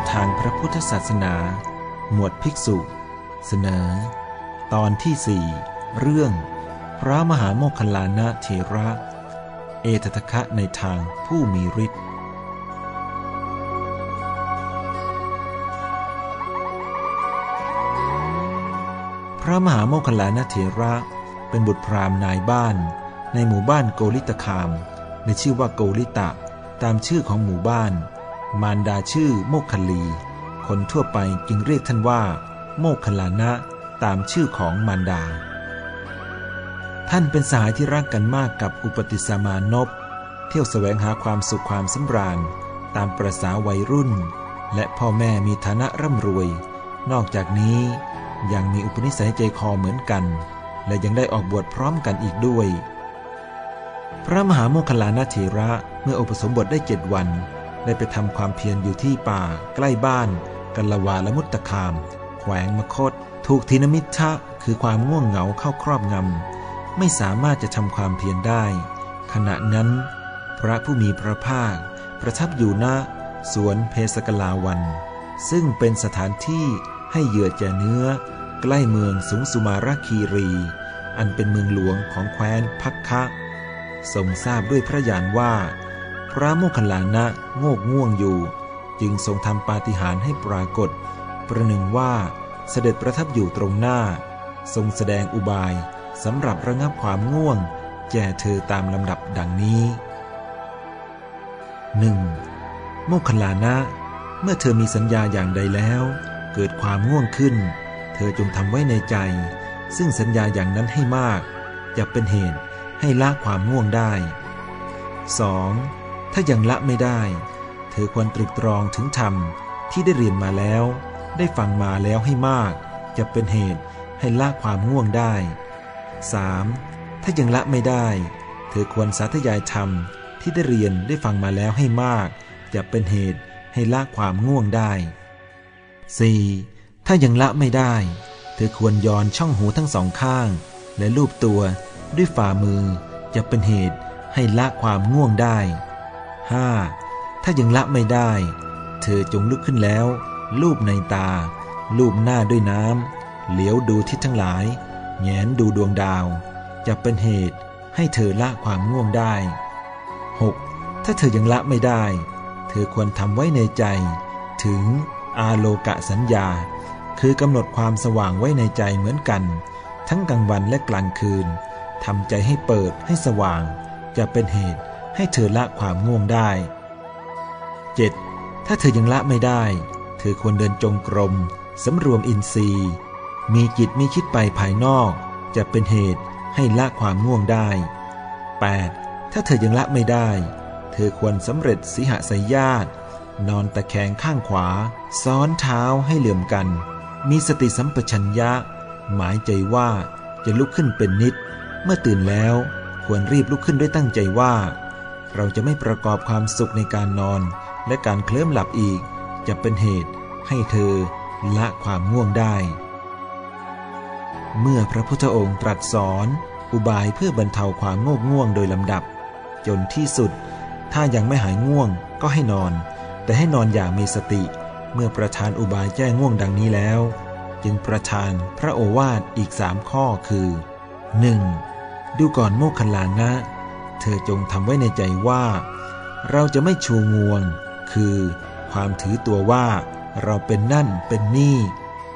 ในทางพระพุทธศาสนา หมวดภิกษุ เสนอ ตอนที่สี่เรื่องพระมหาโมคคัลลานะเถระ เอตทคะในทางผู้มีฤทธิ์พระมหาโมคคัลลานะเถระเป็นบุตรพราหมณ์นายบ้าน ในหมู่บ้านโกลิตคาม ในชื่อว่าโกลิตะ ตามชื่อของหมู่บ้าน มารดาชื่อโมคคัลี คนทั่วไปจึงเรียกท่านว่า โมคคลานะตามชื่อของมารดา ท่านเป็นสหายที่รักกันมากกับอุปติสมานพ เที่ยวแสวงหาความสุขความสำราญตามประษาวัยรุ่น และพ่อแม่มีฐานะร่ำรวย นอกจากนี้ยังมีอุปนิสัยใจคอเหมือนกัน และยังได้ออกบวชพร้อมกันอีกด้วย พระมหาโมคคลลานาเถระเมื่ออุปสมบทได้เจ็ดวัน ได้ไปทำความเพียรอยู่ที่ป่า ใกล้บ้าน กัลวาละมุตตะคาม แขวงมคต ถูกทินมิทะคือความง่วงเหงาเข้าครอบงำ ไม่สามารถจะทำความเพียรได้ ขณะนั้น พระผู้มีพระภาค ประทับอยู่ณสวนเพสกลาวัน ซึ่งเป็นสถานที่ให้เหยื่อแจเนื้อ ใกล้เมืองสุงสุมาราคีรี อันเป็นเมืองหลวงของแคว้นพักคะทรงทราบด้วยพระญาณว่า พระโมคคัลลานะโงกง่วงอยู่ จึงทรงทำปาฏิหาริย์ให้ปรากฏ ประหนึ่งว่าเสด็จประทับอยู่ตรงหน้า ทรงแสดงอุบายสำหรับระงับความง่วง แก่เธอตามลำดับดังนี้ 1. โมคคัลลานะเมื่อเธอมีสัญญาอย่างใดแล้ว เกิดความง่วงขึ้น เธอจงทำไว้ในใจ ซึ่งสัญญาอย่างนั้นให้มาก จะเป็นเหตุให้ละความง่วงได้ 2. ถ้ายังละไม่ได้ เธอควรตรึกตรองถึงธรรมที่ได้เรียนมาแล้ว ได้ฟังมาแล้วให้มาก จะเป็นเหตุให้ละความง่วงได้ 3. ถ้ายังละไม่ได้ เธอควรสาธยายธรรมที่ได้เรียนได้ฟังมาแล้วให้มาก จะเป็นเหตุให้ละความง่วงได้ 4. ถ้ายังละไม่ได้ เธอควรย้อนช่องหูทั้งสองข้าง และลูบตัวด้วยฝ่ามือจะเป็นเหตุให้ละความง่วงได้ 5. ถ้ายังละไม่ได้ เธอจงลุกขึ้นแล้ว ลูบในตา ลูบหน้าด้วยน้ำเหลียวดูทิศทั้งหลาย แงนดูดวงดาว จะเป็นเหตุให้เธอละความง่วงได้ 6. ถ้าเธอยังละไม่ได้ เธอควรทำไว้ในใจ ถึงอาโลกะสัญญา คือกำหนดความสว่างไว้ในใจเหมือนกัน ทั้งกลางวันและกลางคืนทำใจให้เปิดให้สว่าง จะเป็นเหตุ ให้เธอละความง่วงได้ 7. ถ้าเธอยังละไม่ได้ เธอควรเดินจงกรมสำรวมอินทรีย์ มีจิตมีคิดไปภายนอก จะเป็นเหตุให้ละความง่วงได้ 8. ถ้าเธอยังละไม่ได้ เธอควรสำเร็จสิหสยญาตนอนตะแคงข้างขวา ซ้อนเท้าให้เหลื่อมกัน มีสติสัมปชัญญะ หมายใจว่าจะลุกขึ้นเป็นนิด เมื่อตื่นแล้วควรรีบลุกขึ้นด้วยตั้งใจว่า เราจะไม่ประกอบความสุขในการนอน และการเคลิ้มหลับอีก จะเป็นเหตุให้เธอละความง่วงได้ เมื่อพระพุทธองค์ตรัสสอน อุบายเพื่อบรรเทาความโงกง่วงโดยลำดับ จนที่สุด ถ้ายังไม่หายง่วงก็ให้นอน แต่ให้นอนอย่างมีสติ เมื่อประธานอุบายแจ้งง่วงดังนี้แล้ว จึงประทานพระโอวาทอีกสามข้อคือ 1. ดูก่อนโมคคัลลานะ เธอจงทำไว้ในใจว่า เราจะไม่ชูงวง คือความถือตัวว่า เราเป็นนั่นเป็นนี่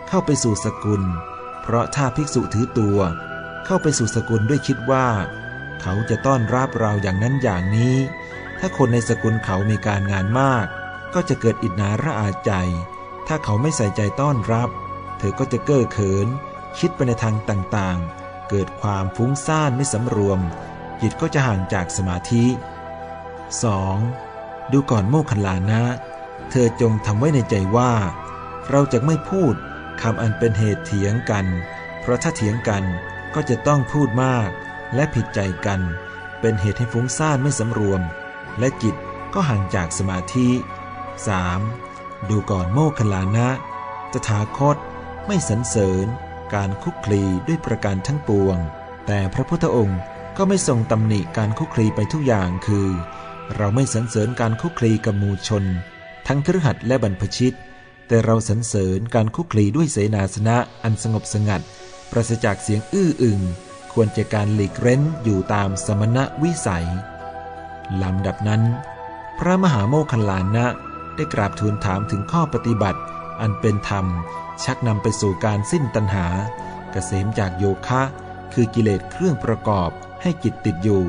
เข้าไปสู่สกุล เพราะถ้าภิกษุถือตัว เข้าไปสู่สกุลด้วยคิดว่า เขาจะต้อนรับเราอย่างนั้นอย่างนี้ ถ้าคนในสกุลเขามีการงานมาก ก็จะเกิดอิจนาระอาใจ ถ้าเขาไม่ใส่ใจต้อนรับ เธอก็จะเก้อเขิน คิดไปในทางต่างๆ เกิดความฟุ้งซ่านไม่สำรวม จิตก็จะห่างจากสมาธิ 2. ดูก่อนโมคันลานะ เธอจงทำไว้ในใจว่า เราจะไม่พูดคำอันเป็นเหตุเถียงกัน เพราะถ้าเถียงกันก็จะต้องพูดมากและผิดใจกัน เป็นเหตุให้ฟุ้งซ่านไม่สำรวม และจิตก็ห่างจากสมาธิ 3. ดูก่อนโมคคลานะ ตถาคตไม่สรรเสริญ การคุกคลีด้วยประการทั้งปวง แต่พระพุทธองค์ ก็ไม่ทรงตำหนิการคุกคลีไปทุกอย่างคือ เราไม่สรรเสริญการคุกคลีกับมูชน ทั้งครหัดและบรรพชิต แต่เราสรรเสริญการคุกคลีด้วยเสนาสนะอันสงบสงัด ปราศจากเสียงอื้ออึงควรจะการหลีกเร้นอยู่ตามสมณะวิสัยลำดับนั้น พระมหาโมคคัลลานะได้กราบทูลถามถึงข้อปฏิบัติ อันเป็นธรรม ชักนำไปสู่การสิ้นตัณหา เกษมจากโยคะ คือกิเลสเครื่องประกอบ ให้จิตติดอยู่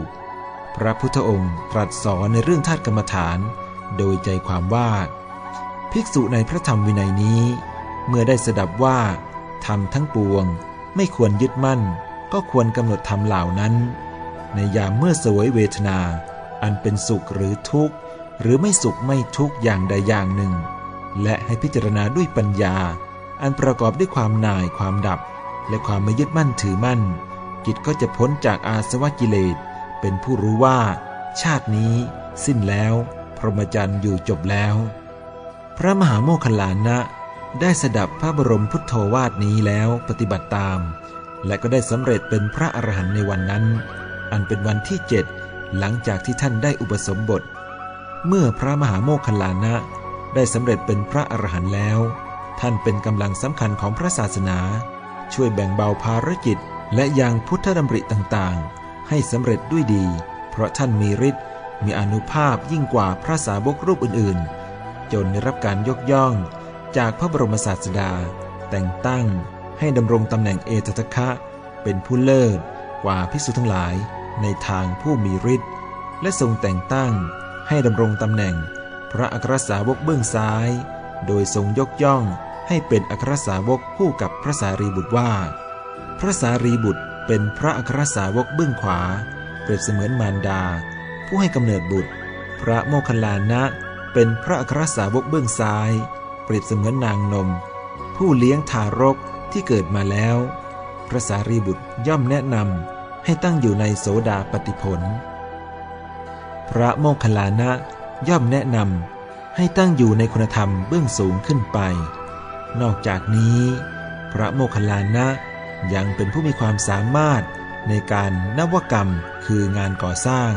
พระพุทธองค์ตรัสสอนในเรื่องธาตุกรรมฐาน โดยใจความว่า ภิกษุในพระธรรมวินัยนี้ เมื่อได้สดับว่าธรรมทั้งปวง ไม่ควรยึดมั่น ก็ควรกำหนดธรรมเหล่านั้น ในยามเมื่อสวยเวทนา อันเป็นสุขหรือทุกข์ หรือไม่สุขไม่ทุกข์อย่างใดอย่างหนึ่ง และให้พิจารณาด้วยปัญญา อันประกอบด้วยความน่ายความดับ และความไม่ยึดมั่นถือมั่น จิตก็จะพ้นจากอาสวะกิเลส เป็นผู้รู้ว่า ชาตินี้สิ้นแล้ว พรหมจรรย์อยู่จบแล้ว พระมหาโมคคัลลานะ ได้สดับพระบรมพุทโธวาทนี้แล้วปฏิบัติตาม และก็ได้สำเร็จเป็นพระอรหันต์ในวันนั้น อันเป็นวันที่เจ็ดหลังจากที่ท่านได้อุปสมบท เมื่อพระมหาโมคคัลลานะ ได้สำเร็จเป็นพระอรหันต์แล้ว ท่านเป็นกำลังสำคัญของพระศาสนา ช่วยแบ่งเบาภารกิจ และยังพุทธดำริต่างๆ ให้สำเร็จด้วยดี เพราะท่านมีฤทธิ์มีอนุภาพยิ่งกว่าพระสาวกรูปอื่นๆ จนได้รับการยกย่องจากพระบรมศาสดา แต่งตั้งให้ดำรงตำแหน่งเอตทะคะ เป็นผู้เลิศกว่าภิกษุทั้งหลายในทางผู้มีฤทธิ์และทรงแต่งตั้งให้ดำรงตำแหน่ง พระอัครสาวกเบื้องซ้าย โดยทรงยกย่องให้เป็นอัครสาวกคู่กับพระสารีบุตรว่า พระสารีบุตรเป็นพระอัครสาวกเบื้องขวา เปรียบเสมือนมารดา ผู้ให้กำเนิดบุตร พระโมคคัลลานะ เป็นพระอัครสาวกเบื้องซ้าย เปรียบเสมือนนางนม ผู้เลี้ยงทารกที่เกิดมาแล้ว พระสารีบุตรย่อมแนะนำให้ตั้งอยู่ในโสดาปฏิผล พระโมคคัลลานะย่อมแนะนำให้ตั้งอยู่ในคุณธรรมเบื้องสูงขึ้นไป นอกจากนี้ พระโมคคัลลานะ ยังเป็นผู้มีความสามารถในการนวกรรมคืองานก่อสร้าง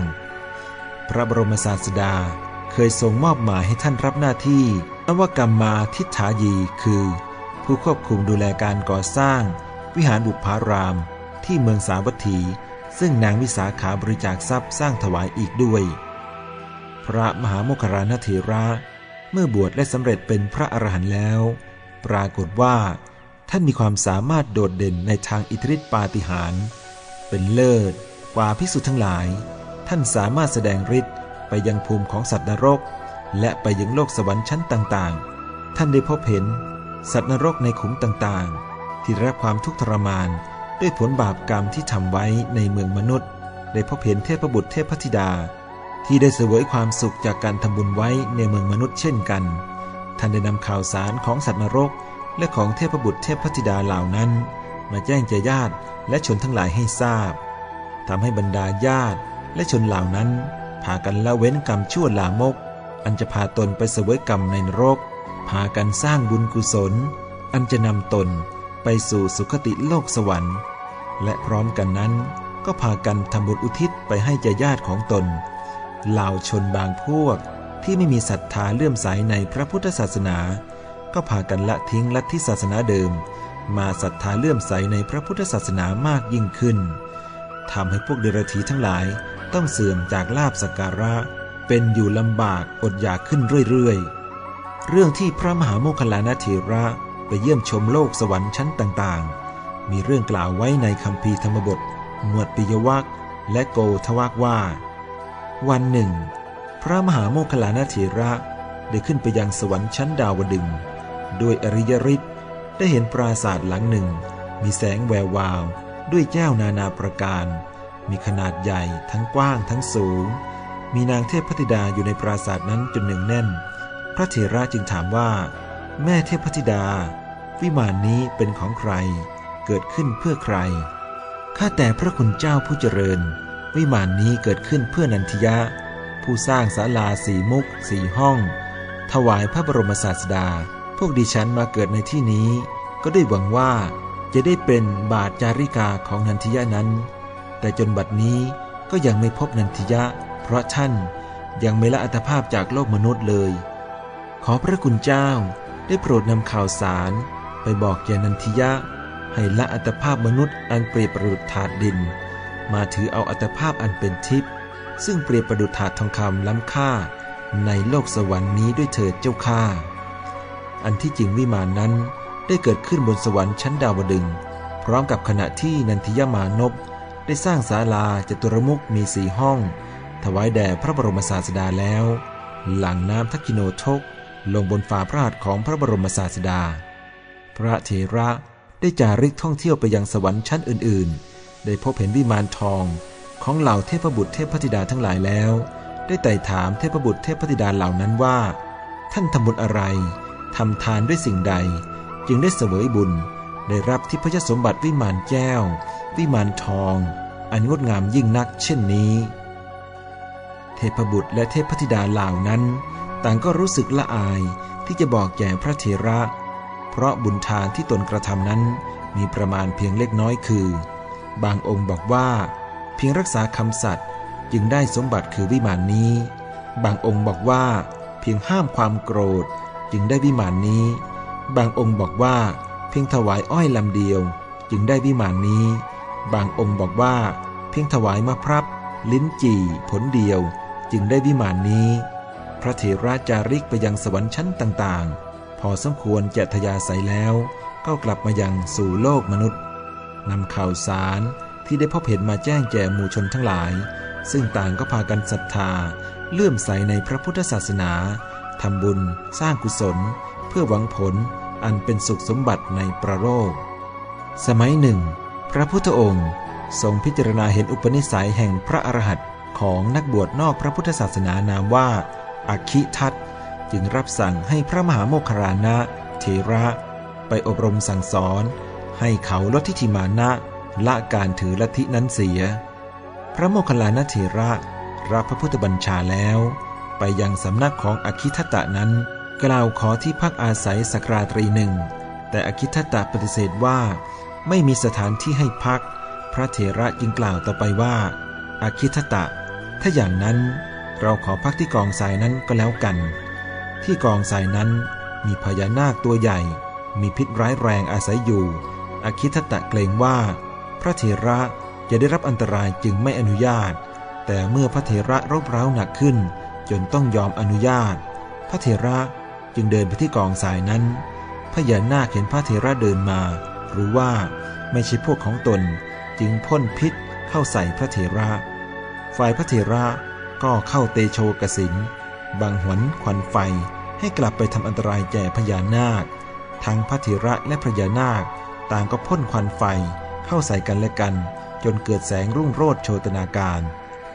พระบรมศาสดาเคยทรงมอบหมายให้ท่านรับหน้าที่ นวกรรมมาทิฏฐายีคือ ผู้ควบคุมดูแลการก่อสร้าง วิหารบุพาราม ที่เมืองสาวัตถี ซึ่งนางวิสาขาบริจาคทรัพย์สร้างถวายอีกด้วย พระมหาโมคคารานเถระ เมื่อบวชและสำเร็จเป็นพระอรหันต์แล้ว ปรากฏว่า ท่านมีความสามารถโดดเด่นในทางอิทธิฤทธิปาฏิหาริย์เป็นเลิศกว่าพิสุทั้งหลาย ท่านสามารถแสดงฤทธิ์ไปยังภูมิของสัตว์นรก และไปยังโลกสวรรค์ชั้นต่างๆ ท่านได้พบเห็น สัตว์นรกในขุมต่างๆ ที่รับความทุกข์ทรมานด้วยผลบาปกรรมที่ทำไว้ในเมืองมนุษย์ ได้พบเห็นเทพบุตรเทพธิดา ที่ได้เสวยความสุขจากการทำบุญไว้ในเมืองมนุษย์เช่นกัน ท่านได้นำข่าวสารของสัตว์นรก และของเทพบุตรเทพพธิดาเหล่านั้น มาแจ้งแก่ญาติและชนทั้งหลายให้ทราบทำให้บรรดาญาติและชนเหล่านั้นพากันละเว้นกรรมชั่วลามก อันจะพาตนไปเสวยกรรมในนรก พากันสร้างบุญกุศล อันจะนำตนไปสู่สุคติโลกสวรรค์ และพร้อมกันนั้น ก็พากันทำบุญอุทิศไปให้แก่ญาติของตน เหล่าชนบางพวกที่ไม่มีศรัทธาเลื่อมใสในพระพุทธศาสนา ก็พากันละทิ้งลัทธิศาสนาเดิม มาศรัทธาเลื่อมใสในพระพุทธศาสนามากยิ่งขึ้นทำให้พวกเดรัจฉีทั้งหลายต้องเสื่อมจากลาบสักการะ เป็นอยู่ลำบากอดอยากขึ้นเรื่อยๆ เรื่องที่พระมหาโมคคลานะเถระไปเยี่ยมชมโลกสวรรค์ชั้นต่างๆ มีเรื่องกล่าวไว้ในคำพีธรรมบทหมวดปิยวัคและโกทวักว่า วันหนึ่ง พระมหาโมคคลานะเถระได้ขึ้นไปยังสวรรค์ชั้นดาวดึง ด้วยอริยฤทธิ์ได้เห็นปราสาทหลังหนึ่ง มีแสงแวววาว ด้วยแก้วนานาประการ มีขนาดใหญ่ทั้งกว้างทั้งสูง มีนางเทพพธิดาอยู่ในปราสาทนั้นจนหนึ่งแน่น พระเถระจึงถามว่า แม่เทพธิดา วิมานนี้เป็นของใคร เกิดขึ้นเพื่อใครข้าแต่พระคุณเจ้าผู้เจริญ วิมานนี้เกิดขึ้นเพื่อนันทิยะ ผู้สร้างศาลาสีมุกสีห้อง ถวายพระบรมศาสดา พวกดิฉันมาเกิดในที่นี้ ก็ได้หวังว่าจะได้เป็นบาทจาริกาของนันทิยะนั้น แต่จนบัดนี้ก็ยังไม่พบนันทิยะ เพราะท่านยังไม่ละอัตภาพจากโลกมนุษย์เลย ขอพระคุณเจ้าได้โปรดนำข่าวสาร ไปบอกแกนันทิยะ ให้ละอัตภาพมนุษย์อันเปรียบประดุจถาดดิน มาถือเอาอัตภาพอันเป็นทิพย์ซึ่งเปรียบประดุจถาดทองคำล้ำค่า ในโลกสวรรค์นี้ด้วยเถิดเจ้าข้า อันที่จริงวิมานนั้นได้เกิดขึ้นบนสวรรค์ชั้นดาวดึง พร้อมกับขณะที่นันทิยมานพได้สร้างศาลาจตุรมุกมีสีห้อง ถวายแด่พระบรมศาสดาแล้ว หลังน้ำทักกิโนทก ลงบนฝ่าพระหัตถ์ของพระบรมศาสดา พระเถระได้จาริกท่องเที่ยวไปยังสวรรค์ชั้นอื่นๆ ได้พบเห็นวิมานทองของเหล่าเทพบุตรเทพธิดาทั้งหลายแล้ว ได้ไต่ถามเทพบุตรเทพธิดาเหล่านั้นว่า ท่านทำบุญอะไร ทำทานด้วยสิ่งใด จึงได้เสวยบุญ ได้รับทิพยสมบัติวิมานแก้ว วิมานทอง อันงดงามยิ่งนักเช่นนี้ เทพบุตรและเทพธิดาเหล่านั้น ต่างก็รู้สึกละอายที่จะบอกแก่พระเถระ เพราะบุญทานที่ตนกระทำนั้นมีประมาณเพียงเล็กน้อยคือ บางองค์บอกว่า เพียงรักษาคำสัตย์จึงได้สมบัติคือวิมานนี้ บางองค์บอกว่า เพียงห้ามความโกรธ จึงได้วิมานนี้ บางองค์บอกว่า เพียงถวายอ้อยลำเดียว จึงได้วิมานนี้ บางองค์บอกว่า เพียงถวายมะพร้าวลิ้นจี่ ผลเดียว จึงได้วิมานนี้ พระเถระจาริกไปยังสวรรค์ชั้นต่างๆ พอสมควรจะทยาใสแล้ว ก็กลับมายังสู่โลกมนุษย์นำข่าวสารที่ได้พบเห็นมาแจ้งแก่หมู่ชนทั้งหลาย ซึ่งต่างก็พากันศรัทธาเลื่อมใสในพระพุทธศาสนา ทำบุญสร้างกุศล เพื่อหวังผลอันเป็นสุขสมบัติในประโลก สมัยหนึ่ง พระพุทธองค์ทรงพิจารณาเห็นอุปนิสัยแห่งพระอรหันต์ของนักบวชนอกพระพุทธศาสนานามว่าอาคิทัตจึงรับสั่งให้พระมหาโมคคารณะเทระ ไปอบรมสั่งสอน ให้เขาลดทิฏฐิมานะละการถือลัทธินั้นเสีย พระโมคคัลลานะเทระรับพระพุทธบัญชาแล้ว ไปยังสำนักของอคิทตะนั้น กล่าวขอที่พักอาศัยสักราตรีหนึ่ง แต่อคิทตะปฏิเสธว่า ไม่มีสถานที่ให้พัก พระเถระจึงกล่าวต่อไปว่าอคิทตะ ถ้าอย่างนั้นเราขอพักที่กองทรายนั้นก็แล้วกัน ที่กองทรายนั้นมีพญานาคตัวใหญ่ มีพิษร้ายแรงอาศัยอยู่ อคิทตะเกรงว่า พระเถระจะได้รับอันตรายจึงไม่อนุญาต แต่เมื่อพระเถระรบเร้าหนักขึ้น จนต้องยอมอนุญาต พระเถระจึงเดินไปที่กองทรายนั้น พญานาคเห็นพระเถระเดินมา รู้ว่าไม่ใช่พวกของตนจึงพ่นพิษเข้าใส่พระเถระ ฝ่ายพระเถระก็เข้าเตโชกสินบังหวนควันไฟให้กลับไปทำอันตรายแก่พญานาค ทั้งพระเถระและพญานาค ต่างก็พ่นควันไฟเข้าใส่กันและกัน จนเกิดแสงรุ่งโรจน์โชตนาการ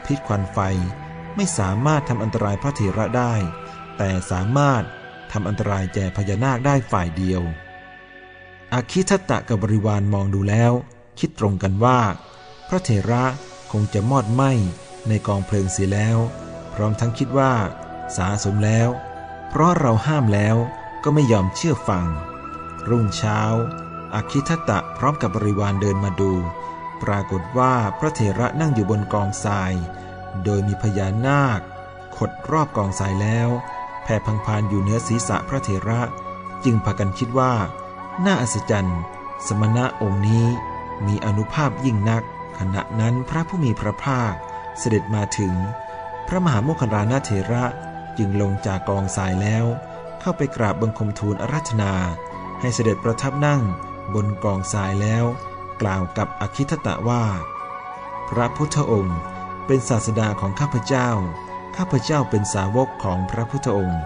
พิษควันไฟ ไม่สามารถทำอันตรายพระเถระได้ แต่สามารถทำอันตรายแก่พญานาคได้ฝ่ายเดียว อาคิทัตตะกับบริวารมองดูแล้ว คิดตรงกันว่า พระเถระคงจะมอดไหมในกองเพลิงเสียแล้ว พร้อมทั้งคิดว่า สาสมแล้ว เพราะเราห้ามแล้วก็ไม่ยอมเชื่อฟัง รุ่งเช้า อาคิทัตตะพร้อมกับบริวารเดินมาดู ปรากฏว่าพระเถระนั่งอยู่บนกองทราย โดยมีพญานาค ขดรอบกองทรายแล้ว แผ่พังพานอยู่เหนือศีรษะพระเถระ จึงพากันคิดว่า น่าอัศจรรย์ สมณะองค์นี้มีอนุภาพยิ่งนัก ขณะนั้นพระผู้มีพระภาคเสด็จมาถึง พระมหาโมคคลานาเถระจึงลงจากกองทรายแล้ว เข้าไปกราบบังคมทูลอาราธนา ให้เสด็จประทับนั่งบนกองทรายแล้ว กล่าวกับอคิทตะว่า พระพุทธองค์ เป็นศาสดาของข้าพเจ้า ข้าพเจ้าเป็นสาวกของพระพุทธองค์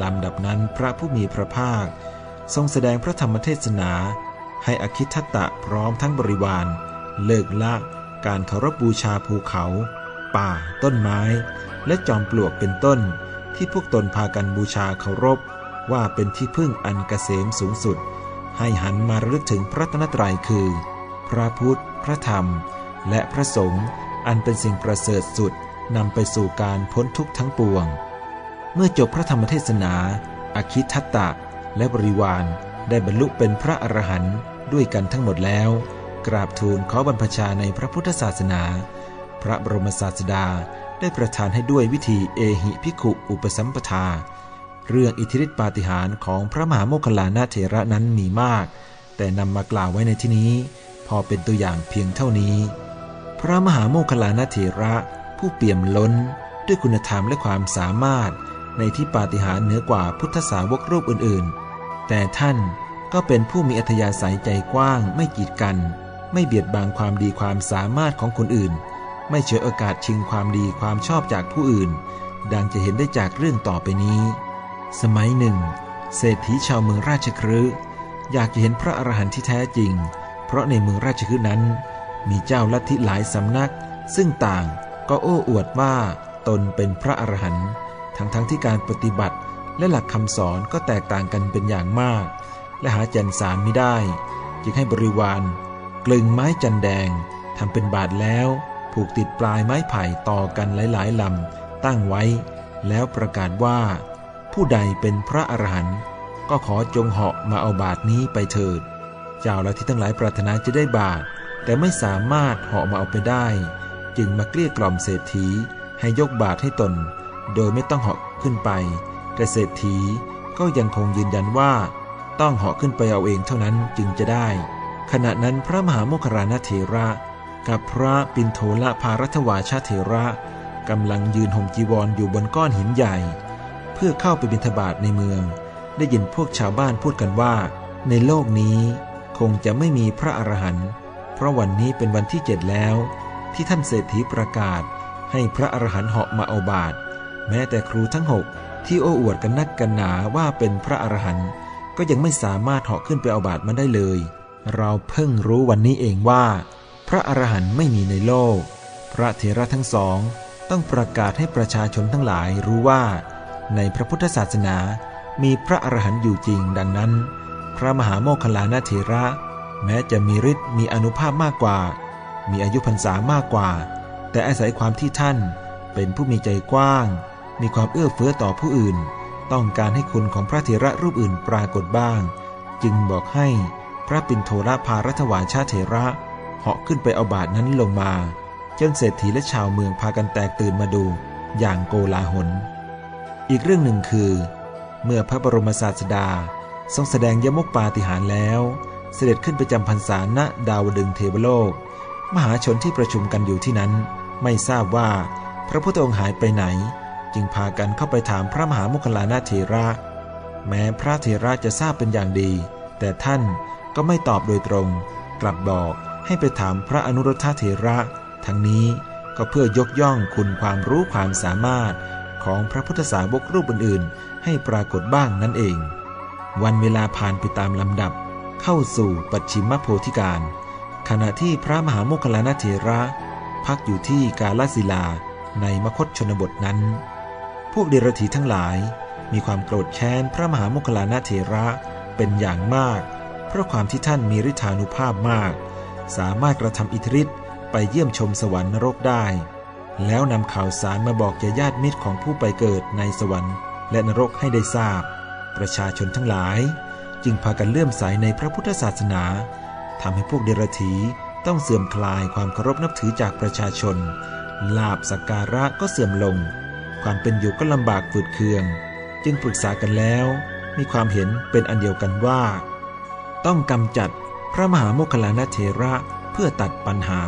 ลำดับนั้นพระผู้มีพระภาค ทรงแสดงพระธรรมเทศนา ให้อคิทัตตะพร้อมทั้งบริวาร เลิกละการเคารพบูชาภูเขา ป่า ต้นไม้ และจอมปลวกเป็นต้น ที่พวกตนพากันบูชาเคารพ ว่าเป็นที่พึ่งอันกเกษมสูงสุด ให้หันมาระลึกถึงพระตนตรัยคือ พระพุทธ พระธรรม และพระสงฆ์ อันเป็นสิ่งประเสริฐสุดนำไปสู่การพ้นทุกข์ทั้งปวง เมื่อจบพระธรรมเทศนา อคิทัตตะ และบริวารได้บรรลุเป็นพระอรหันต์ด้วยกันทั้งหมดแล้ว กราบทูลขอบรรพชาในพระพุทธศาสนา พระบรมศาสดาได้ประทานให้ด้วยวิธีเอหิพิขุอุปสัมปทา เรื่องอิทธิฤทธิปาฏิหาริย์ของพระมหาโมคคลลานาเถระนั้นมีมาก แต่นำมากล่าวไว้ในที่นี้ พอเป็นตัวอย่างเพียงเท่านี้ พระมหาโมคคลานาเถระผู้เปี่ยมล้นด้วยคุณธรรมและความสามารถในที่ปาฏิหาริย์เหนือกว่าพุทธสาวกรูปอื่นๆ แต่ท่านก็เป็นผู้มีอัธยาศัยใจกว้างไม่กีดกัน ไม่เบียดบังความดีความสามารถของคนอื่น ไม่เฉยโอกาสชิงความดีความชอบจากผู้อื่น ดังจะเห็นได้จากเรื่องต่อไปนี้ สมัยหนึ่ง เศรษฐีชาวเมืองราชครือยากจะเห็นพระอรหันต์ที่แท้จริง เพราะในเมืองราชคฤห์นั้น มีเจ้าลัทธิหลายสำนัก ซึ่งต่างก็โอ้อวดว่าตนเป็นพระอรหันต์ทั้งๆทที่การปฏิบัติและหลักคำสอนก็แตกต่างกันเป็นอย่างมาก และหาจันสารไม่ได้ จึงให้บริวารกลึงไม้จันแดงทำเป็นบาทแล้ว ผูกติดปลายไม้ไผ่ต่อกันหลายๆลำตั้งไว้ แล้วประกาศว่า ผู้ใดเป็นพระอรหันต์ก็ขอจงเหาะมาเอาบาทนี้ไปเถิด เจ้าละที่ทั้งหลายปรารถนาจะได้บาท แต่ไม่สามารถเหาะมาเอาไปได้ จึงมาเกลี้ยกล่อมเศรษฐีให้ยกบาทให้ตน โดยไม่ต้องเหาะขึ้นไป แต่เศรษฐีก็ยังคงยืนยันว่า ต้องเหาะขึ้นไปเอาเองเท่านั้นจึงจะได้ ขณะนั้นพระมหาโมคคารณเถระกับพระปินโทละภารัตวาชาเถระกำลังยืนห่มจีวรออยู่บนก้อนหินใหญ่ เพื่อเข้าไปบิณฑบาตในเมือง ได้ยินพวกชาวบ้านพูดกันว่า ในโลกนี้คงจะไม่มีพระอรหันต์ เพราะวันนี้เป็นวันที่เจ็ดแล้ว ที่ท่านเศรษฐีประกาศ ให้พระอรหันต์เหาะมาเอาบาทแม้แต่ครูทั้งหกที่โอ้อวดกันนักกันหนาว่าเป็นพระอรหันต์ก็ยังไม่สามารถเหาะขึ้นไปเอาบาทมาได้เลย เราเพิ่งรู้วันนี้เองว่า พระอรหันต์ไม่มีในโลก พระเถระทั้งสอง ต้องประกาศให้ประชาชนทั้งหลายรู้ว่า ในพระพุทธศาสนามีพระอรหันต์อยู่จริงดังนั้น พระมหาโมคคลลานาเถระ แม้จะมีฤทธิ์มีอนุภาพมากกว่า มีอายุพรรษามากกว่า แต่อาศัยความที่ท่านเป็นผู้มีใจกว้าง มีความเอื้อเฟื้อต่อผู้อื่น ต้องการให้คุณของพระเถระรูปอื่นปรากฏบ้าง จึงบอกให้พระปินโทรพารัตวาชาเถระเหาะขึ้นไปเอาบาทนั้นลงมา จนเศรษฐีและชาวเมืองพากันแตกตื่นมาดูอย่างโกลาหล อีกเรื่องหนึ่งคือ เมื่อพระบรมศาสดาทรงแสดงยมกปาฏิหาริย์แล้ว เสด็จขึ้นไปจำพรรษาณดาวดึงเทวโลก มหาชนที่ประชุมกันอยู่ที่นั้น ไม่ทราบว่าพระพุทธองค์หายไปไหน จึงพากันเข้าไปถามพระมหามุคลานาเถระ แม้พระเถระจะทราบเป็นอย่างดี แต่ท่านก็ไม่ตอบโดยตรง กลับบอกให้ไปถามพระอนุรุทธเถระ ทั้งนี้ก็เพื่อยกย่องคุณความรู้ความสามารถของพระพุทธสาวกรูปอื่นๆ ให้ปรากฏบ้างนั่นเอง วันเวลาผ่านไปตามลำดับ เข้าสู่ปัจฉิมโพธิการ ขณะที่พระมหาโมคคลลานเถระพักอยู่ที่กาลสิลาในมคตชนบทนั้น พวกเดรธีทั้งหลายมีความโกรธแค้นพระมหาโมคคลลานเถระเป็นอย่างมาก เพราะความที่ท่านมีฤทธานุภาพมาก สามารถกระทำอิทธิฤทธิ์ไปเยี่ยมชมสวรรค์นรกได้ แล้วนำข่าวสารมาบอกแก่ญาติมิตรของผู้ไปเกิดในสวรรค์ และนรกให้ได้ทราบ ประชาชนทั้งหลาย จึงพากันเลื่อมใสในพระพุทธศาสนาทำให้พวกเดรธีต้องเสื่อมคลายความเคารพนับถือจากประชาชน ลาบสักการะก็เสื่อมลง ความเป็นอยู่ก็ลำบากฝืดเคือง จึงปรึกษากันแล้ว มีความเห็นเป็นอันเดียวกันว่า ต้องกำจัดพระมหาโมคคลานเถระเพื่อตัดปัญหา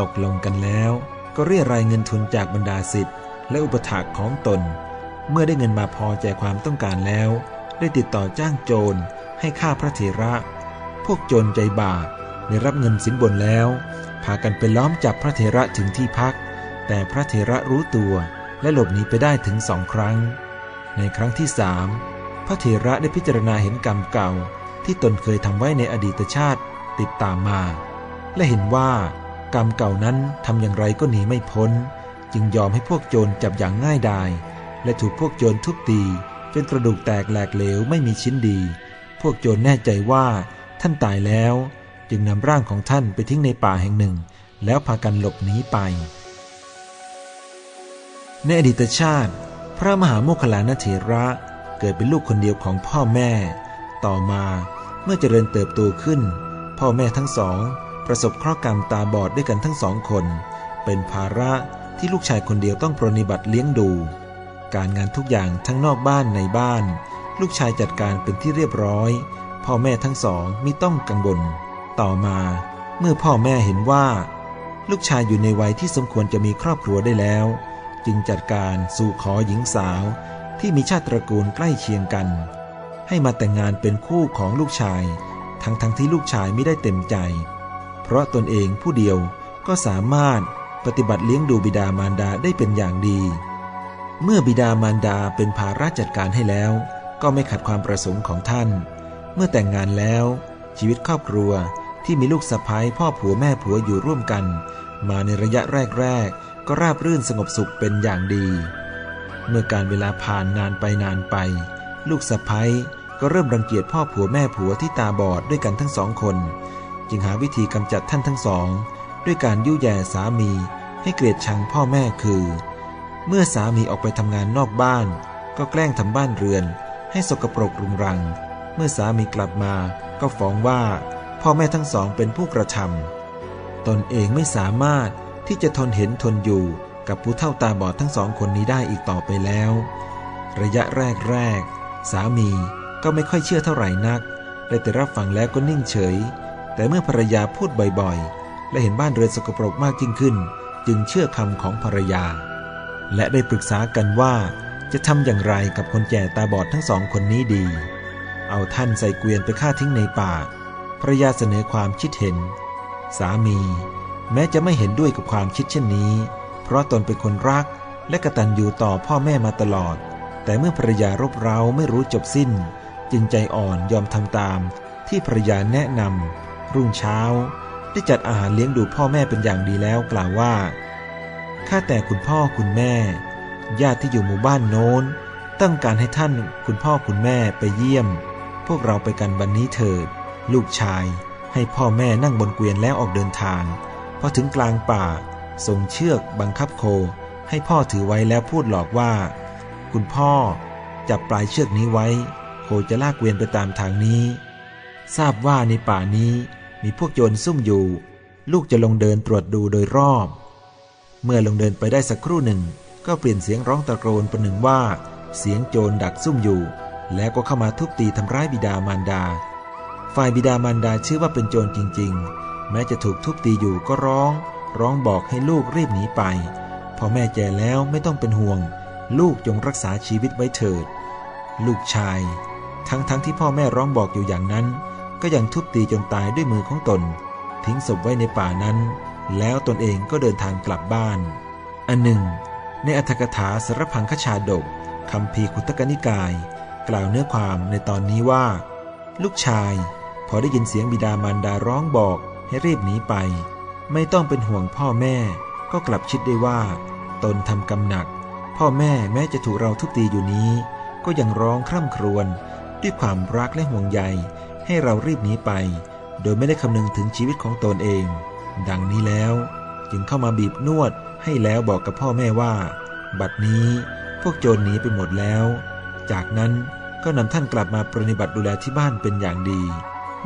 ตกลงกันแล้ว ก็เรียรายเงินทุนจากบรรดาสิทธิ์และอุปถากของตน เมื่อได้เงินมาพอแจความต้องการแล้ว ได้ติดต่อจ้างโจร ให้ฆ่าพระเถระ พวกโจรใจบาปได้รับเงินสินบนแล้ว พากันไปล้อมจับพระเถระถึงที่พัก แต่พระเถระรู้ตัวและหลบหนีไปได้ถึงสองครั้ง ในครั้งที่สามพระเถระได้พิจารณาเห็นกรรมเก่า ที่ตนเคยทำไว้ในอดีตชาติติดตามมา และเห็นว่ากรรมเก่านั้นทำอย่างไรก็หนีไม่พ้น จึงยอมให้พวกโจรจับอย่างง่ายดาย และถูกพวกโจรทุบตีจนกระดูกแตกแหลกเหลวไม่มีชิ้นดี พวกโจรแน่ใจว่าท่านตายแล้ว จึงนำร่างของท่านไปทิ้งในป่าแห่งหนึ่ง แล้วพากันหลบหนีไป ในอดีตชาติ พระมหาโมคคลานเถระเกิดเป็นลูกคนเดียวของพ่อแม่ ต่อมาเมื่อเจริญเติบโตขึ้น พ่อแม่ทั้งสอง ประสบเคราะห์กรรมตาบอดด้วยกันทั้งสองคน เป็นภาระที่ลูกชายคนเดียวต้องปรนิบัติเลี้ยงดู การงานทุกอย่างทั้งนอกบ้านในบ้าน ลูกชายจัดการเป็นที่เรียบร้อย พ่อแม่ทั้งสองมิต้องกังวล ต่อมาเมื่อพ่อแม่เห็นว่า ลูกชายอยู่ในวัยที่สมควรจะมีครอบครัวได้แล้ว จึงจัดการสู่ขอหญิงสาวที่มีชาติตระกูลใกล้เคียงกัน ให้มาแต่งงานเป็นคู่ของลูกชาย ทั้งทั้งที่ลูกชายไม่ได้เต็มใจ เพราะตนเองผู้เดียวก็สามารถปฏิบัติเลี้ยงดูบิดามารดาได้เป็นอย่างดี เมื่อบิดามารดาเป็นภาระจัดการให้แล้ว ก็ไม่ขัดความประสงค์ของท่าน เมื่อแต่งงานแล้ว ชีวิตครอบครัวที่มีลูกสะพ้ายพ่อผัวแม่ผัวอยู่ร่วมกัน มาในระยะแรก ๆ ก็ราบรื่นสงบสุขเป็นอย่างดี เมื่อการเวลาผ่านนานไปนานไป ลูกสะพ้ายก็เริ่มรังเกียจพ่อผัวแม่ผัวที่ตาบอดด้วยกันทั้งสองคน จึงหาวิธีกำจัดท่านทั้งสอง ด้วยการยุ่ยแย่สามีให้เกลียดชังพ่อแม่คือ เมื่อสามีออกไปทำงานนอกบ้าน ก็แกล้งทำบ้านเรือน ให้สกปรกรุงรัง เมื่อสามีกลับมาก็ฟ้องว่า พ่อแม่ทั้งสองเป็นผู้กระทำตนเองไม่สามารถที่จะทนเห็นทนอยู่กับผู้เท่าตาบอดทั้งสองคนนี้ได้อีกต่อไปแล้ว ระยะแรกแรกสามีก็ไม่ค่อยเชื่อเท่าไหร่นัก ได้แต่รับฟังแล้วก็นิ่งเฉย แต่เมื่อภรรยาพูดบ่อยๆ และเห็นบ้านเรือนสกปรกมากยิ่งขึ้น จึงเชื่อคำของภรรยา และได้ปรึกษากันว่า จะทำอย่างไรกับคนแก่ตาบอดทั้งสองคนนี้ดี เอาท่านใส่เกวียนไปฆ่าทิ้งในป่าภรยาเสนอความคิดเห็น สามี แม้จะไม่เห็นด้วยกับความคิดเช่นนี้ เพราะตนเป็นคนรักและกะตัญญูต่อพ่อแม่มาตลอด แต่เมื่อภรยารบเร้าไม่รู้จบสิ้น จึงใจอ่อนยอมทำตาม ที่ภรยาแนะนำรุ่งเช้า ได้จัดอาหารเลี้ยงดูพ่อแม่เป็นอย่างดีแล้วกล่าวว่าข้าแต่คุณพ่อคุณแม่ ญาติที่อยู่หมู่บ้านโน้น ตั้งการให้ท่านคุณพ่อคุณแม่ไปเยี่ยม พวกเราไปกันวันนี้เถิด ลูกชายให้พ่อแม่นั่งบนเกวียนแล้วออกเดินทาง พอถึงกลางป่าส่งเชือกบังคับโค ให้พ่อถือไว้แล้วพูดหลอกว่า คุณพ่อจับปลายเชือกนี้ไว้ โคจะลากเกวียนไปตามทางนี้ ทราบว่าในป่านี้มีพวกโจรซุ่มอยู่ ลูกจะลงเดินตรวจดูโดยรอบ เมื่อลงเดินไปได้สักครู่หนึ่ง ก็เปลี่ยนเสียงร้องตะโกนประหนึ่งว่า เสียงโจรดักซุ่มอยู่ แล้วก็เข้ามาทุบตีทำร้ายบิดามารดา ฝ่ายบิดามารดาชื่อว่าเป็นโจรจริง ๆ แม้จะถูกทุบตีอยู่ก็ร้อง ร้องบอกให้ลูกรีบหนีไป พอแม่แก่แล้วไม่ต้องเป็นห่วง ลูกจงรักษาชีวิตไว้เถิด ลูกชาย ทั้งๆทที่พ่อแม่ร้องบอกอยู่อย่างนั้น ก็ยังทุบตีจนตายด้วยมือของตน ทิ้งศพไว้ในป่านั้น แล้วตนเองก็เดินทางกลับบ้าน อันหนึ่ง ในอัธกถาสารพังคชาดกคำพีคุตกนิกาย กล่าวเนื้อความในตอนนี้ว่า ลูกชาย พอได้ยินเสียงบิดามารดาร้องบอกให้รีบหนีไป ไม่ต้องเป็นห่วงพ่อแม่ ก็กลับคิดได้ว่า ตนทำกรรมหนัก พ่อแม่แม้จะถูกเราทุบตีอยู่นี้ ก็ยังร้องคร่ำครวญด้วยความรักและห่วงใย ให้เรารีบหนีไป โดยไม่ได้คำนึงถึงชีวิตของตนเอง ดังนี้แล้ว จึงเข้ามาบีบนวด ให้แล้วบอกกับพ่อแม่ว่า บัดนี้พวกโจรหนีไปหมดแล้ว จากนั้นก็นำท่านกลับมาปฏิบัติดูแลที่บ้านเป็นอย่างดี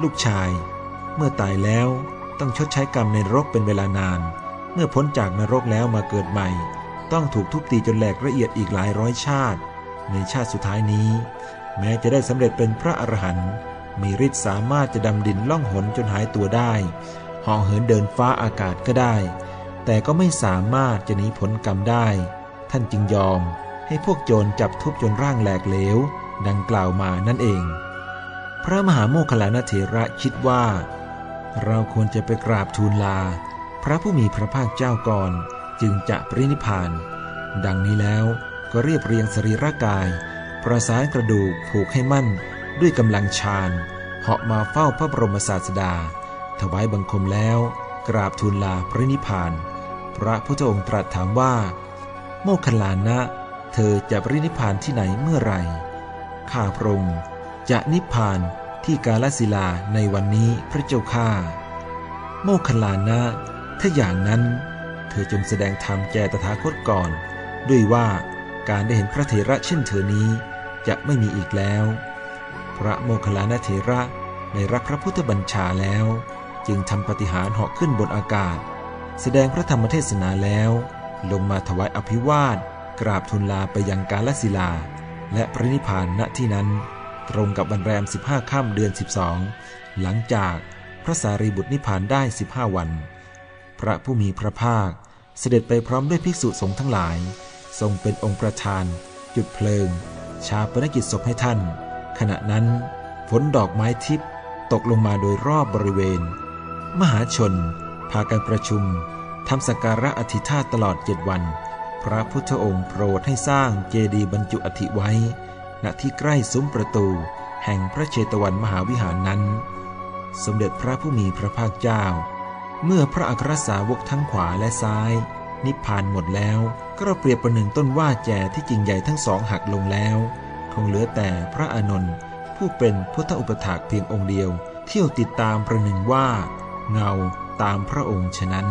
ลูกชาย เมื่อตายแล้วต้องชดใช้กรรมในนรกเป็นเวลานาน เมื่อพ้นจากนรกแล้วมาเกิดใหม่ ต้องถูกทุบตีจนแหลกละเอียดอีกหลายร้อยชาติ ในชาติสุดท้ายนี้ แม้จะได้สำเร็จเป็นพระอรหันต์มีฤทธิ์สามารถจะดำดินล่องหนจนหายตัวได้ห่อเหินเดินฟ้าอากาศก็ได้ แต่ก็ไม่สามารถจะหนีผลกรรมได้ ท่านจึงยอมให้พวกโจรจับทุบจนร่างแหลกเหลว ดังกล่าวมานั่นเอง พระมหาโมคคลลานเถระคิดว่า เราควรจะไปกราบทูลลา พระผู้มีพระภาคเจ้าก่อนจึงจะปรินิพาน ดังนี้แล้วก็เรียบเรียงสรีระกาย ประสานกระดูกผูกให้มั่น ด้วยกำลังชาญเหาะมาเฝ้าพระบรมศาสดา ถวายบังคมแล้ว กราบทูลลาพระนิพพาน พระพุทธองค์ตรัสถามว่า โมคคัลลานะ เธอจะปรินิพพานที่ไหนเมื่อไหร่ข้าพระองค์จะนิพพานที่กาลสิลาในวันนี้พระเจ้าข้าโมคคัลลานะถ้าอย่างนั้น เธอจงแสดงธรรมแก่ตถาคตก่อน ด้วยว่าการได้เห็นพระเถระเช่นเธอนี้จะไม่มีอีกแล้ว พระโมคคัลลานเถระในรักพระพุทธบัญชาแล้ว จึงทำปฏิหารเหาะขึ้นบนอากาศ แสดงพระธรรมเทศนาแล้ว ลงมาถวายอภิวาท กราบทูลลาไปยังกาลสิลา และพระนิพพานณที่นั้น ตรงกับวันแรม 15 ค่ำเดือน 12 หลังจากพระสารีบุตรนิพพานได้ 15 วัน พระผู้มีพระภาคเสด็จไปพร้อมด้วยภิกษุสงฆ์ทั้งหลาย ทรงเป็นองค์ประธาน จุดเพลิง ชาปนกิจศพให้ท่าน ขณะนั้นฝนดอกไม้ทิพย์ตกลงมาโดยรอบบริเวณ มหาชน พากันประชุมทำสักการะอธิธาตลอดเจ็ดวัน พระพุทธองค์โปรดให้สร้างเจดีย์บรรจุอธิไว้ ณที่ใกล้ซุ้มประตู แห่งพระเชตวันมหาวิหารนั้น สมเด็จพระผู้มีพระภาคเจ้า เมื่อพระอัครสาวกทั้งขวาและซ้าย นิพพานหมดแล้วก็เปรียบประหนึ่งต้นว่าแจที่จริงใหญ่ทั้งสองหักลงแล้ว คงเหลือแต่พระอานนท์ผู้เป็นพุทธอุปถากเพียงองค์เดียว เที่ยวติดตามประหนึ่งว่า เงา ตามพระองค์ฉะนั้น